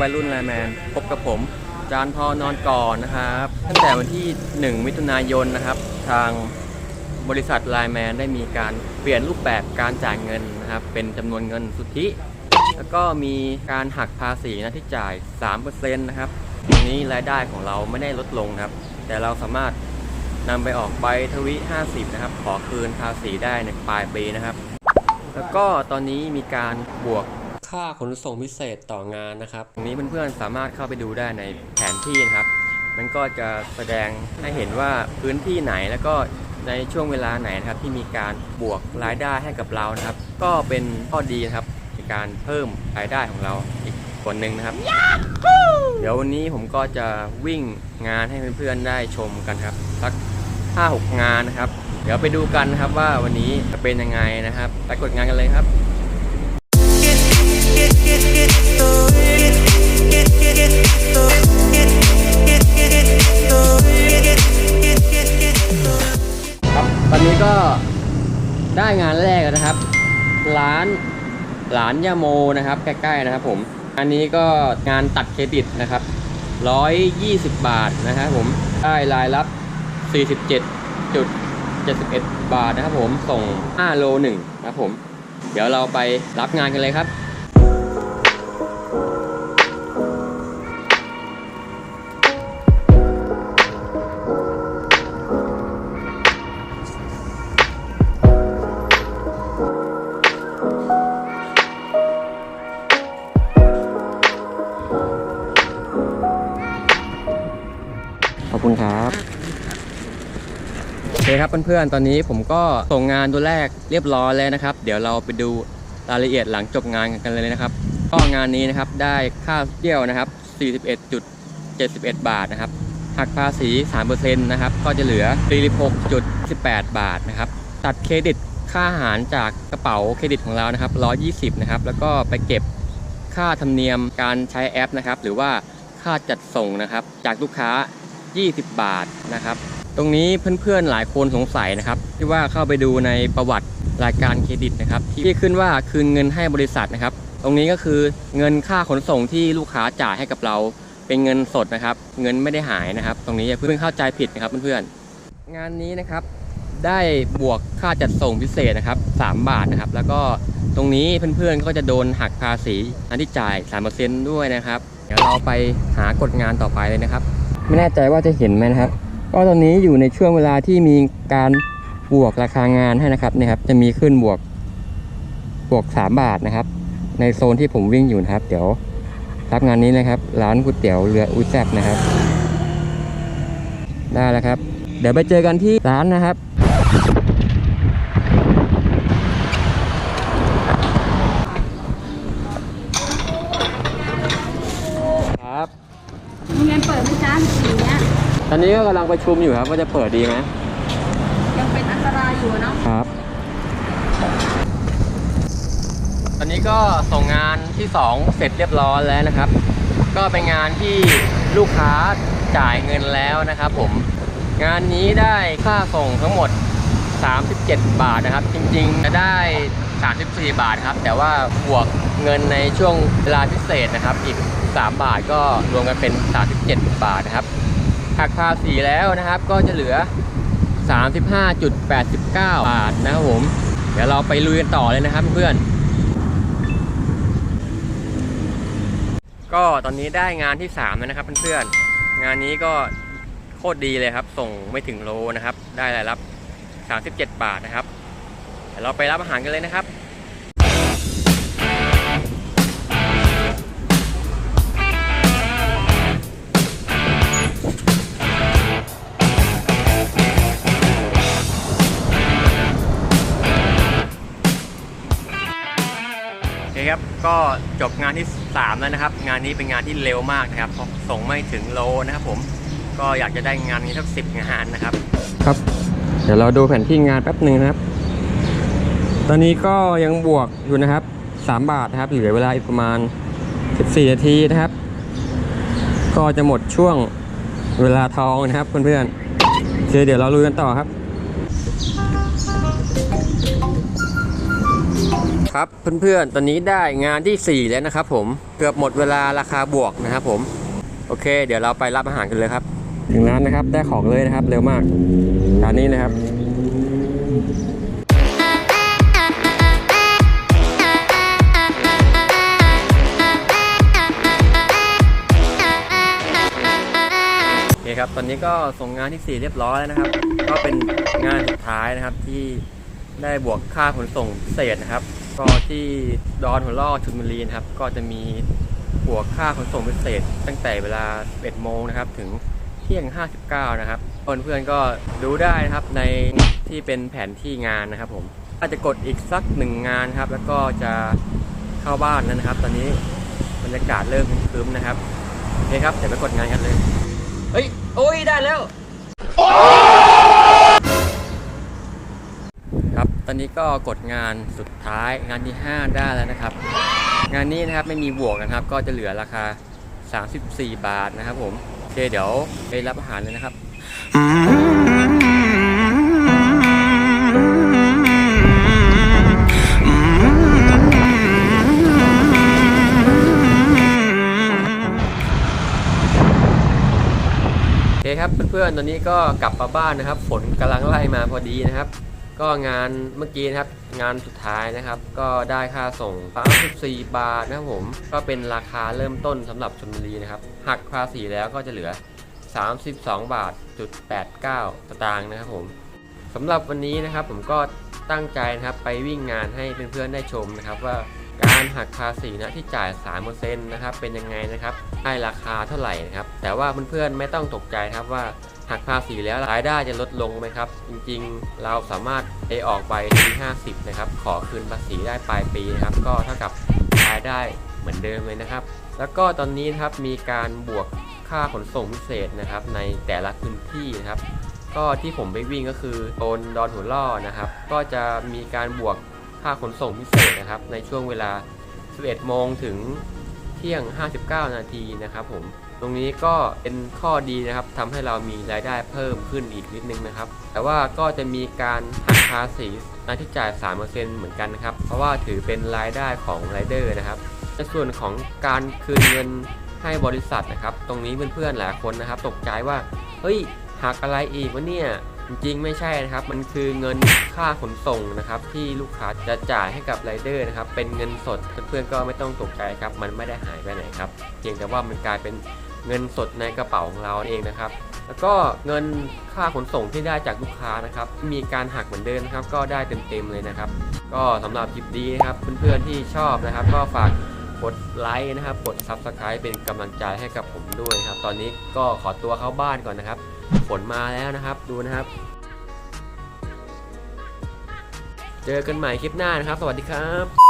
วัยรุ่นไลแมน พบกับผม จานพอนอนก่อนนะครับ ตั้งแต่วันที่ 1 มิถุนายนนะครับ ทางบริษัทไลแมนได้มีการเปลี่ยนรูปแบบการจ่ายเงินนะครับ เป็นจำนวนเงินสุทธิ แล้วก็มีการหักภาษีนะที่จ่าย 3%นะครับตรงนี้รายได้ของเราไม่ได้ลดลงครับ แต่เราสามารถนำไปออกใบทวิ 50 นะครับ ขอคืนภาษีได้ในปลายปีนะครับ แล้วก็ตอนนี้มีการบวก ค่าขนส่งพิเศษต่องานนะครับตรงนี้เพื่อนๆสามารถเข้าไปดูได้ในแผนที่นะครับ มันก็จะแสดงให้เห็นว่าพื้นที่ไหนแล้วก็ในช่วงเวลาไหนนะครับที่มีการบวกรายได้ให้กับเรานะครับ ก็เป็นข้อดีนะครับในการเพิ่มรายได้ของเราอีกส่วนหนึ่งนะครับ เดี๋ยววันนี้ผมก็จะวิ่งงานให้เพื่อนๆได้ชมกันครับสัก5-6 งานนะครับ เดี๋ยวไปดูกันนะครับว่าวันนี้จะเป็นยังไงนะครับไปกดงานกันเลยครับ ครับตอนนี้ก็ได้งานแรกแล้วนะครับ ร้านหลานยาโมนะครับ ใกล้ๆนะครับผม อันนี้ก็งานตัดเครดิตนะครับ 120 บาทนะครับผม ได้รายรับ 47.71 บาทนะครับผม ส่ง 5 โล1นะครับผม เดี๋ยวเราไปรับงานกันเลยครับ อเคครับเพื่อนๆ ตอนนี้ผมก็ส่งงานตัวแรกเรียบร้อยแล้วนะครับ เดี๋ยวเราไปดูรายละเอียดหลังจบงานกันเลยนะครับ ก็งานนี้นะครับได้ค่าเที่ยวนะครับ 41.71 บาทนะครับหักภาษี3%นะครับก็จะเหลือ 46.18 บาทนะครับตัดเครดิตค่าอาหารจากกระเป๋าเครดิตของเรานะครับ120นะครับแล้วก็ไปเก็บค่าธรรมเนียมการใช้แอปนะครับหรือว่าค่าจัดส่งนะครับจากลูกค้า 20 บาทนะครับ ตรงนี้เพื่อนๆหลายคนสงสัยนะครับ ที่ว่าเข้าไปดูในประวัติรายการเครดิตนะครับ ที่ขึ้นว่าคืนเงินให้บริษัทนะครับ ตรงนี้ก็คือเงินค่าขนส่งที่ลูกค้าจ่ายให้กับเรา เป็นเงินสดนะครับ เงินไม่ได้หายนะครับ ตรงนี้อย่าเพิ่งเข้าใจผิดนะครับเพื่อนๆงานนี้นะครับได้บวกค่าจัดส่งพิเศษนะครับ 3 บาทนะครับ แล้วก็ตรงนี้เพื่อนๆก็จะโดนหักภาษีอันที่จ่าย 3%ด้วยนะครับ เดี๋ยวเราไปหากดงานต่อไปเลยนะครับ ไม่แน่ใจว่าจะเห็นไหมนะครับ ก็ตอนนี้อยู่ในช่วงเวลาที่มีการบวกราคางานให้นะครับเนี่ยครับจะมีขึ้นบวกบวก 3 บาทนะครับ ในโซนที่ผมวิ่งอยู่นะครับ เดี๋ยวรับงานนี้นะครับ ร้านก๋วยเตี๋ยวเรืออุยแซบนะครับ ได้แล้วครับ เดี๋ยวไปเจอกันที่ร้านนะครับ ตอนนี้ก็กำลังประชุมอยู่ครับว่าจะเปิดดีไหมยังเป็นอันตรายอยู่เนาะครับ ตอนนี้ก็ส่งงานที่ 2 เสร็จเรียบร้อยแล้วนะครับ ก็เป็นงานที่ลูกค้าจ่ายเงินแล้วนะครับผม งานนี้ได้ค่าส่งทั้งหมด 37 บาทนะครับ จริงๆจะได้ 34 บาทครับ แต่ว่าบวกเงินในช่วงเวลาพิเศษนะครับ อีก 3 บาทก็รวมกันเป็น 37 บาทนะครับ หักภาษีแล้วนะครับ ก็จะเหลือ 35.89 บาทนะครับผม เดี๋ยวเราไปลุยกันต่อเลยนะครับเพื่อนก็ตอนนี้ได้งานที่3แล้วนะครับเพื่อนๆงานนี้ก็โคตรดีเลยครับ ส่งไม่ถึงโลนะครับ ได้รายรับ 37 บาทนะครับเดี๋ยวเราไปรับอาหารกันเลยนะครับ ครับ ก็จบงานที่ 3 แล้วนะครับ งานนี้เป็นงานที่เร็วมากนะครับเพราะส่งไม่ถึงโลนะครับผม ก็อยากจะได้งานนี้สักสิบงานนะครับ ครับ เดี๋ยวเราดูแผนที่งานแป๊บหนึ่งนะครับ ตอนนี้ก็ยังบวกอยู่นะครับ 3 บาทนะครับ เหลือเวลาอีกประมาณ 14 นาทีนะครับ ก็จะหมดช่วงเวลาทองนะครับเพื่อนๆโอเคเดี๋ยวเราลุยกันต่อครับ ครับเพื่อนๆ ตอนนี้ได้งานที่ 4 แล้วนะครับผมเกือบหมดเวลาราคาบวกนะครับผม โอเค เดี๋ยวเราไปรับอาหารกันเลยครับ ถึงร้านนะครับได้ของเลยนะครับเร็วมากร้านนี้นะครับโอเคครับตอนนี้ก็ส่งงานที่ 4 เรียบร้อยแล้วนะครับ ก็เป็นงานสุดท้ายนะครับที่ได้บวกค่าขนส่งพิเศษนะครับ ก็ที่ดอนหัวล่อชุนบุรีนะครับ ก็จะมีบวค่าขนส่งพิเศษ ตั้งแต่เวลา 11 โมงนะครับ ถึงเที่ยง 59 นะครับเพื่อนๆก็ดูได้นะครับในที่เป็นแผนที่งานนะครับผมอาจจะกดอีกสักหนึ่งงานครับ แล้วก็จะเข้าบ้านแล้วนะครับ ตอนนี้บรรยากาศเริ่มครึ้มนะครับโอเคครับเดี๋ยวไปกดงานกันเลยเฮ้ยโอ้ยได้แล้ว อนนี้ก็กดงานสุดท้ายงานที่ 5 ได้แล้วนะครับ งานนี้นะครับไม่มีบวกนะครับ ก็จะเหลือราคา 34 บาทนะครับผมโอเคเดี๋ยวไปรับอาหารเลยนะครับโอเคครับเพื่อนๆตอนนี้ก็กลับมาบ้านนะครับ ฝนกำลังไล่มาพอดีนะครับ ก็งานเมื่อกี้นะครับ งานสุดท้ายนะครับ ก็ได้ค่าส่ง34บาทนะครับผม ก็เป็นราคาเริ่มต้นสำหรับชลบุรีนะครับ หักภาษีแล้วก็จะเหลือ 32 บาทจุด89สตางค์นะครับผมสำหรับวันนี้นะครับผมก็ตั้งใจนะครับไปวิ่งงานให้เพื่อนๆได้ชมนะครับ ว่าการหักภาษีนะที่จ่าย 3%นะครับเป็นยังไงนะครับให้ราคาเท่าไหร่นะครับแต่ว่าเพื่อนๆไม่ต้องตกใจครับว่า หักภาษีแล้วรายได้จะลดลงไหมครับ จริงๆ เราสามารถไปออกใบที่50 นะครับ ขอคืนภาษีได้ปลายปีนะครับ ก็เท่ากับรายได้เหมือนเดิมเลยนะครับ แล้วก็ตอนนี้ครับมีการบวกค่าขนส่งพิเศษนะครับ ในแต่ละพื้นที่นะครับ ก็ที่ผมไปวิ่งก็คือโซนดอนหัวล่อนะครับ ก็จะมีการบวกค่าขนส่งพิเศษนะครับ ในช่วงเวลา 11 โมงถึงเที่ยง 59 นาทีนะครับผม ตรงนี้ก็เป็นข้อดีนะครับทำให้เรามีรายได้เพิ่มขึ้นอีกนิดนึงนะครับ แต่ว่าก็จะมีการหักภาษีรายที่จ่าย 3%เหมือนกันนะครับ เพราะว่าถือเป็นรายได้ของไรเดอร์นะครับ ในส่วนของการคืนเงินให้บริษัทนะครับ ตรงนี้เพื่อนๆหลายคนนะครับ ตกใจว่า เฮ้ยหักอะไรอีกวะเนี่ยจริงๆไม่ใช่นะครับ มันคือเงินค่าขนส่งนะครับ ที่ลูกค้าจะจ่ายให้กับไรเดอร์นะครับ เป็นเงินสดเพื่อนๆก็ไม่ต้องตกใจครับ มันไม่ได้หายไปไหนครับ เพียงแต่ว่ามันกลายเป็น เงินสดในกระเป๋าของเราเองนะครับ แล้วก็เงินค่าขนส่งที่ได้จากลูกค้านะครับ มีการหักเหมือนเดิมนะครับ ก็ได้เต็มๆเลยนะครับ ก็สำหรับคลิปนี้นะครับเพื่อนๆที่ชอบนะครับ ก็ฝากกดไลค์นะครับ กด Subscribe เป็นกำลังใจให้กับผมด้วยครับ ตอนนี้ก็ขอตัวเข้าบ้านก่อนนะครับ ฝนมาแล้วนะครับ ดูนะครับ เจอกันใหม่คลิปหน้านะครับ สวัสดีครับ